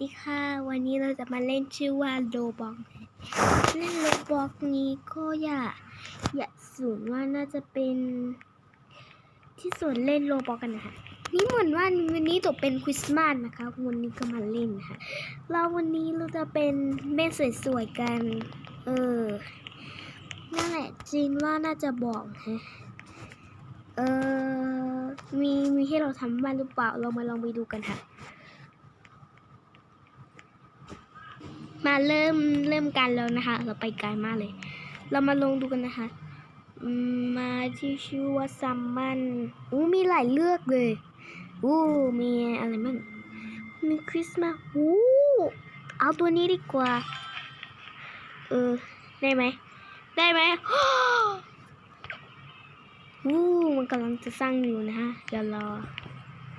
ดีค่ะ วันนี้เราจะมาเล่นชื่อว่าโ o บอกเล่นโ o บอกนี้ก็อย่า อย่าสูนว่าน่าจะเป็น ที่ส่วนเล่นโ o บอกกันนะคะนี่เหมือนว่าวันนี้ตกเป็นคริสต์มาสนะคะ วันนี้ก็มาเล่นนะคะเราวันนี้เราจะเป็นแม่สวยๆกัน เออนั่นแหละจีนว่าน่าจะบอกฮะเออมีมีให้เราทำบ้านหรือเปล่าเรามาลองไปดูกันค่ะ มาเริ่มเริ่มกันแล้วนะคะ เราไปไกลมากเลย เรามาลงดูกันนะคะมมาที่ชื่อว่าซัมมันอู้มีหลายเลือกเลยอู้มีอะไรบ้างมีคริสต์มาสอู้เอาตัวนี้ดีกว่า เออ ได้ไหม ได้ไหมอู้มันกำลังจะสร้างอยู่นะคะอย่ารอ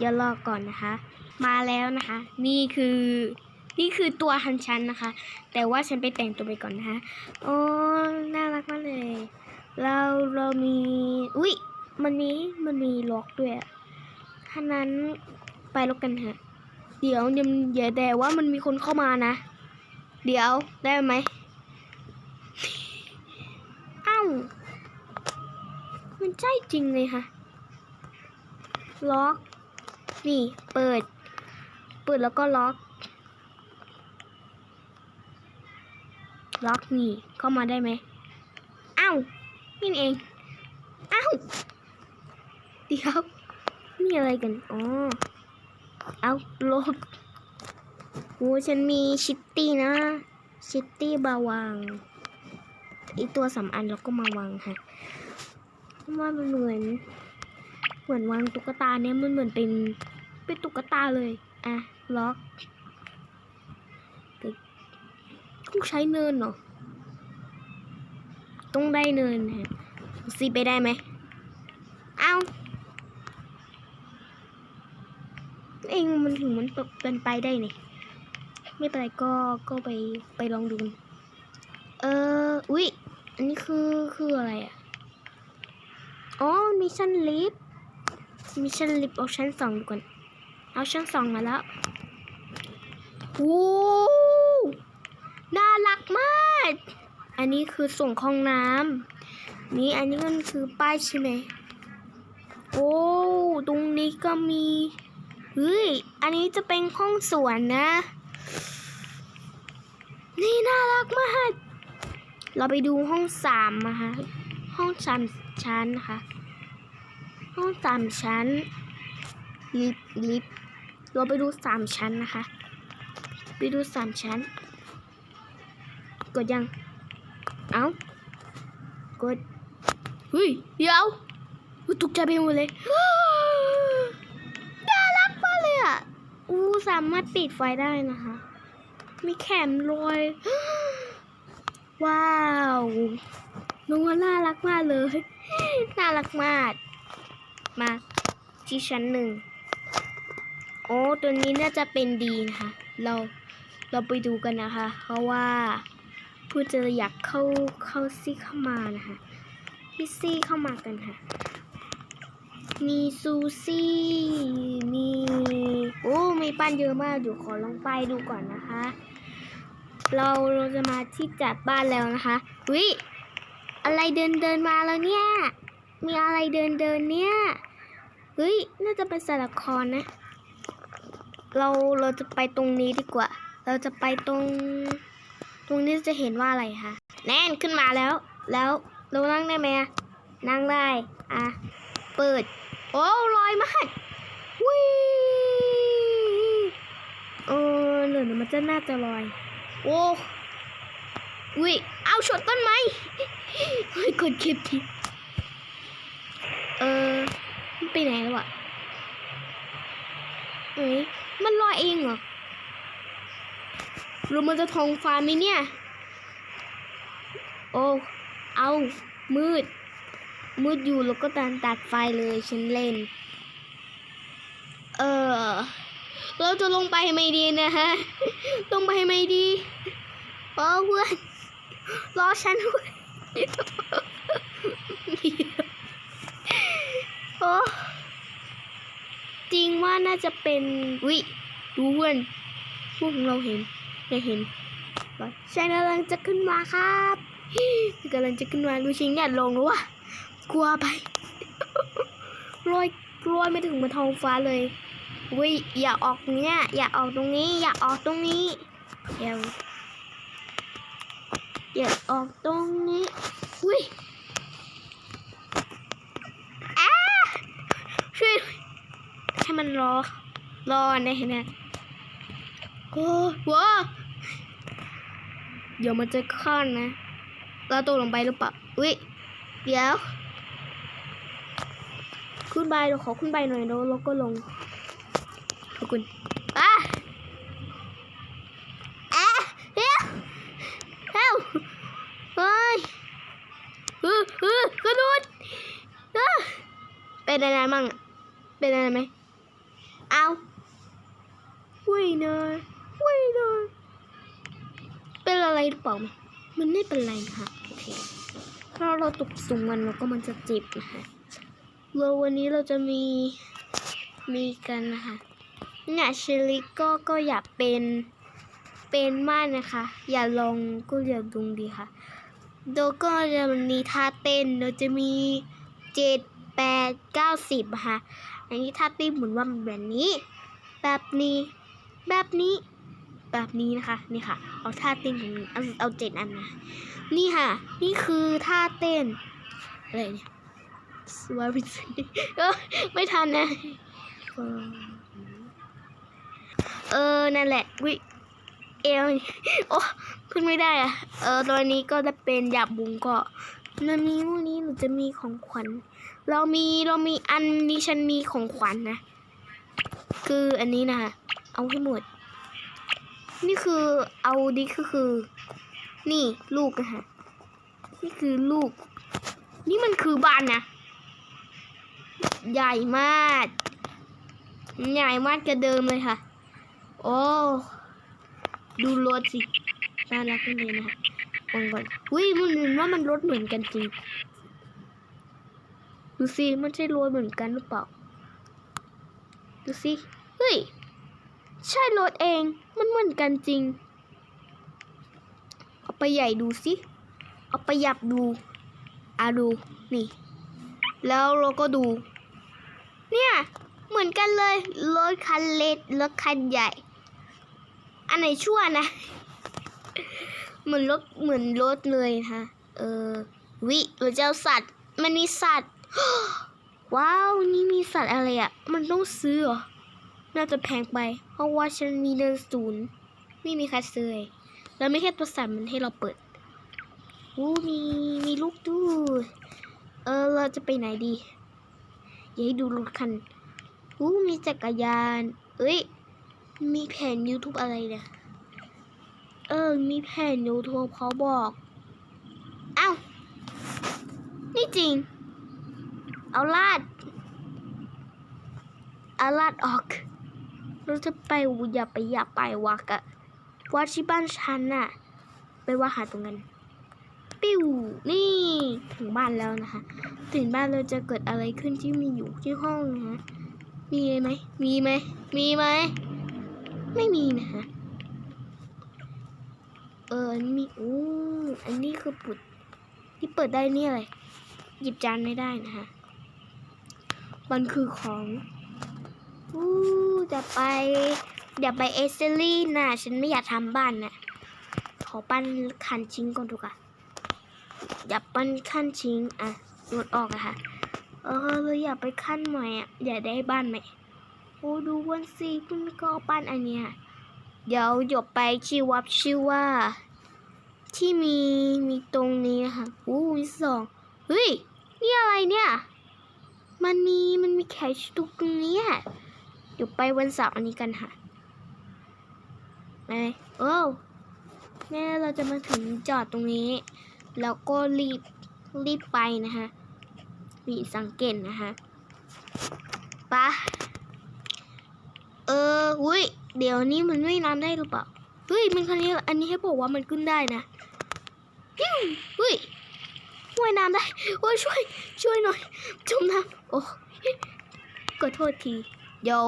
อย่ารอก่อนนะคะ มาแล้วนะคะ นี่คือ นี่คือตัวฮันชันนะคะ แต่ว่าฉันไปแต่งตัวไปก่อนนะคะโอ้น่ารักมากเลย เราเรามีอุ้ยมันมีมันมีล็อกด้วยอะถ้านั้นไปล็อกกันเถอะเดี๋ยวอย่าอย่าแต่ว่ามันมีคนเข้ามานะ เดี๋ยวได้ไหมอ้าวมันใช่จริงเลยค่ะล็อก นี่ เปิด เปิดแล้วก็ล็อก ล็อกนี่เข้ามาได้ไหมเอ้านี่เองเอ้าเดี๋ยวนี่อะไรกันอ๋อเอาล็อกโอ้ฉันมีชิตตี้นะ ชิตตี้บาวางไอตัวสามอันแล้วก็มาวางค่ะว่ามันเหมือน เหมือนวางตุ๊กตาเนี่ยมันเหมือนเป็นเป็นตุ๊กตาเลย อะ ล็อก ต้องใช้เนินเหรอต้องได้เนินฮะซีไปได้ไหมเอาเองมันถึงมันเป็นไปได้นี่ไม่เป็นไรก็ก็ไปไปลองดู เอออุ๊ยอันนี้คือคืออะไรอะ อ๋อมิชชั่นลิฟมิชชั่นลิฟเอาชั้นสองดูก่อน เอาชั้นสองมาแล้ว โอ้ น่ารักมาก อันนี้คือส่งห้องน้ำนี่อันนี้มันคือป้ายใช่ไหมโอ้ตรงนี้ก็มีเฮ้ยอันนี้จะเป็นห้องสวนนะ นี่น่ารักมาก เราไปดูห้องสามนะคะห้องสามชั้นนะคะห้องสามชั้นลิฟลิฟเราไปดูสามชั้นนะคะ ไปดูสามชั้น กดยัง เอากดเฮ้ยเดี๋ยวอุ๊ยตกใจไปหมดเลยน่ารักมากเลยอะ อู้สามารถปิดไฟได้นะคะ มีแขนลอย ว้าวน้องว่าน่ารักมากเลย น่ารักมาก มาที่ชั้นหนึ่ง โอ้ ตัวนี้น่าจะเป็นดีนะคะ เราเราไปดูกันนะคะ เพราะว่า ผู้จะอยากเข้าเข้าซี่เข้ามานะคะพี่ซี่เข้ามากันค่ะ มีซูซี่ มีโอ้มีปั้นเยอะมากเดี๋ยวขอลองไปดูก่อนนะคะ เราเราจะมาที่จัดบ้านแล้วนะคะวิอะไรเดินเดินมาแล้วเนี่ย มีอะไรเดินเดินเนี่ยเฮ้ยน่าจะเป็นสารครนะ เราเราจะไปตรงนี้ดีกว่า เราจะไปตรง ตรงนี้จะเห็นว่าอะไรคะแน่นขึ้นมาแล้ว แล้วเรานั่งได้ไหมอะนั่งได้อะเปิด โอ้ลอยมากวิเออเหลือมันจะน่าจะลอย โอ้วิเอาชนต้นไม้เฮ้ยกดคลิปทีเออมันไปไหนแล้วอะเอ้ยมันลอยเองเหรอห รือมันจะทองฟ้าไหมเนี่ย โอ้ เอา มืด มืดอยู่แล้วก็ตันตัดไฟเลยฉันเล่น เออ เราจะลงไปไม่ดีนะฮะ ลงไปไม่ดีโอ้เพื่อน รอฉันด้วยโอ้จริงว่าน่าจะเป็นวิดูเพื่อนพวกเราเห็น ได้เห็นว่าฉันกำลังจะขึ้นมาครับกำลังจะขึ้นมาดูชิงเนี่ยลงแล้ววะกลัวไปลอยลอยไม่ถึงบนท้องฟ้าเลยวิอย่าออกเนี่ยอย่าออกตรงนี้ อย่าออกตรงนี้เดี๋ยวอย่าออกตรงนี้วิอ้าช่วยด้วยให้มันรอรอนะเห็นไหม โอ้ว้าเดี๋ยวมันจะขั้นนะ เราตกลงไปหรือเปล่า อุ้ย เดี๋ยว ขึ้นไปเราขอขึ้นไปหน่อยแล้วเราก็ลง ขอบคุณอะอะเดี๋ยวเอ้าเฮ้ยเออเออกระโดดเออเป็นอะไรมั่งอะเป็นอะไรไหมเอาวุ้ ฮ้ยเนยเป็นอะไรหรือเปล่ามมันไม่เป็นไรนะคะโอเคถ้าเราตกสูงมันเราก็มันจะเจ็บนะคะเราวันนี้เราจะมีมีกันนะคะเนี่ยเชลิก็ก็อยากเป็นเป็นมากนะคะ อย่าลองก็อย่าดุงดีค่ะโดก็จะมีท่าเต้นเราจะมีเจ็ดแปดเก้าสิบค่ะอันนี้ท่าเต้นหมุนว่าแบบนี้ แบบนี้ แบบนี้ แบบนี้นะคะ นี่ค่ะ เอาท่าเต้นของเอาเอาเจ็ดอันนะ นี่ค่ะ นี่คือท่าเต้นอะไรเนี่ยสวาริสเออไม่ทันนะ เออ นั่นแหละวิเอวโอ้ขึ้นไม่ได้อะเออตอนนี้ก็จะเป็นหยาบบุงก็นามีวันนี้หนูจะมีของขวัญ เรามีเรามีอันนี้ฉันมีของขวัญนะ คืออันนี้นะคะเอาให้หมด นี่คือเอาดีก็คือ นี่ลูกนะคะนี่คือลูก นี่มันคือบ้านนะ ใหญ่มาก ใหญ่มากกว่าเดิมเลยค่ะ โอ้ดูรถสิ น่ารักเลยนะคะมองก่อนอุ้ยมันเหมือนว่ามันรถเหมือนกันจริง ดูสิ มันใช่รถเหมือนกันหรือเปล่า ดูสิ เฮ้ย ใช่รถเอง มันเหมือนกันจริง เอาไปใหญ่ดูสิ เอาไปหยับดูอะดู นี่ แล้วเราก็ดู เนี่ย เหมือนกันเลย รถคันเล็กรถคันใหญ่ อันไหนชั่วนะ เหมือนรถ เหมือนรถเลยนะคะเออ วิเราจะเอาสัตว์ มันมีสัตว์ ว้าว นี่มีสัตว์อะไรอะ่ะ มันต้องซื้อเหรอ น่าจะแพงไป เพราะว่าฉันมีเดินศูนย์ไม่มีใครซื้อแล้วไม่แค่ตัวสัตว์มันให้เราเปิดอู้มีมีลูกด้เออเราจะไปไหนดีอย่าให้ดูรถคันอู้มีจักรยาน เอ้ย มีแผ่น YouTube อะไรเนี่ยเออ มีแผ่น YouTube เขาบอกเอ้านี่จริง เอาลาดเอาลาดออก เราจะไปอย่าไปอย่าไปวักอะวัดที่บ้านฉันน่ะ ไปว่าหาตรงนั้นปิ้วนี่ถึงบ้านแล้วนะคะ ถึงบ้านเราจะเกิดอะไรขึ้นที่มีอยู่ที่ห้องนะฮะมีไหมมีไหมมีไหมไม่มีนะคะเอออันนี้มีอู้อันนี้คือปุดที่เปิดได้นี่อะไรหยิบจานไม่ได้นะคะมันคือของ อู้จะไปอย่าไปเอเซอรี่นะฉันไม่อยากทำบ้านนะขอปั้นคันชิ้งก่อนถูกอะอย่าปั้นขั้นชิ้งอะลดออกอะค่ะ เออเราอยากไปขั้นใหม่อะอยากได้บ้านใหม่โอ้ดูวันสิคุณก็ปั้นอันเนี้ยเดี๋ยวหยบไปชื่อวับชื่อว่า ที่มีมีตรงนี้นะคะอู้มีสองเฮ้ยนี่อะไรเนี่ย มันมีมันมีแคชตุกตรงนี้อะ เดี๋ยวไปวันเสาร์อันนี้กันค่ะไปโอ้แม่เราจะมาถึงจอดตรงนี้ แล้วก็รีบรีบไปนะคะมีสังเกตนะคะปะเอออุ้ยเดี๋ยวนี้มันไม่น้ำได้หรือเปล่าเฮ้ยมันคันนี้อันนี้ให้บอกว่ามันขึ้นได้นะปิ้วเฮ้ยว่ายน้ำได้โอ้ยช่วย ช่วยหน่อยจมน้ำโอ้ขอโทษที เดี๋ยว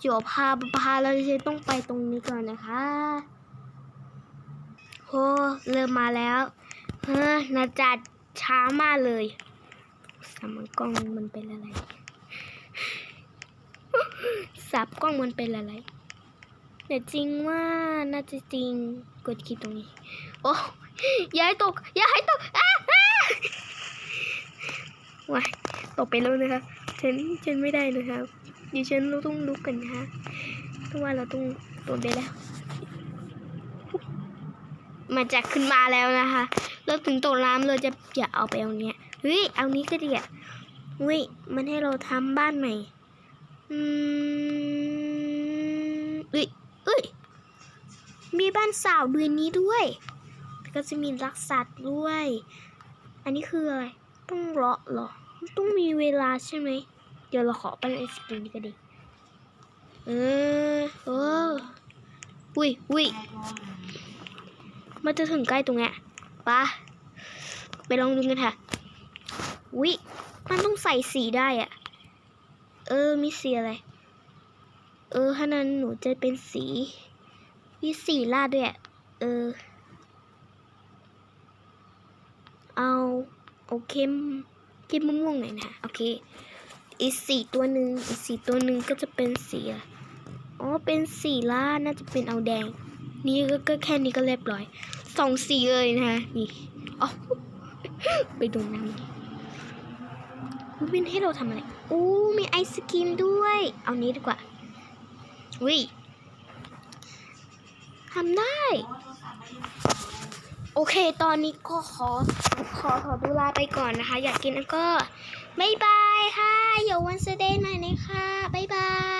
เดี๋ยวพาพาเราจะต้องไปตรงนี้ก่อนนะคะโหเริ่มมาแล้วเฮ้อนาจัดช้ามากเลยสามกล้องมันเป็นอะไรสับกล้องมันเป็นอะไรแต่จริงว่าน่าจะจริงกดคลิกตรงนี้ โอ้ยาให้ตกยาให้ตกอ้าว้ายตกไปแล้วนะคะฉันฉันไม่ได้นะคะเดี๋ยวฉันเราต้องลุกกันนะคะเพราะว่าเราต้องโดดไปแล้วมันจะขึ้นมาแล้วนะคะ เราถึงตกน้ำเราจะอย่าเอาไปเอาเนี้ยเฮ้ยเอานี้ก็ดีอะเฮ้ยมันให้เราทำบ้านใหม่อืมเอ้ยเอ้ยมีบ้านสาวเดือนนี้ด้วยแล้วก็จะมีรักสัตว์ด้วย อันนี้คืออะไร ต้องเลาะเหรอ ต้องมีเวลาใช่ไหม เดี๋ยวเราขอไปไอศกรีมนี้ก็ดีเออเอออุ้ยอุ้ยมันจะถึงใกล้ตรงเนี้ยปะไปลองดูกันค่ะอุ้ยมันต้องใส่สีได้อะเออมีสีอะไร เออถ้านั้นหนูจะเป็นสีมีสีลาดด้วยอะเออ เอา โอเคมเข้มมะม่วงหน่อยนะ โอเค อีสีตัวหนึ่งอีสีตัวหนึ่งก็จะเป็นสีอ๋อเป็นสีลาน่าจะเป็นเอาแดง นี่ก็แค่นี้ก็เรียบร้อยสองสีเลยนะคะนี่อ๋อไปดูน้ำมันเป็นให้เราทำอะไรโอ้มีไอศกรีมด้วย เอานี้ดีกว่าวิทำได้ โอเค ตอนนี้ก็ขอขอขอดูลาไปก่อนนะคะ อยากกินก็บายบาย ค่ะ อยู่วันเสาร์หน่อยนะคะ บ๊ายบาย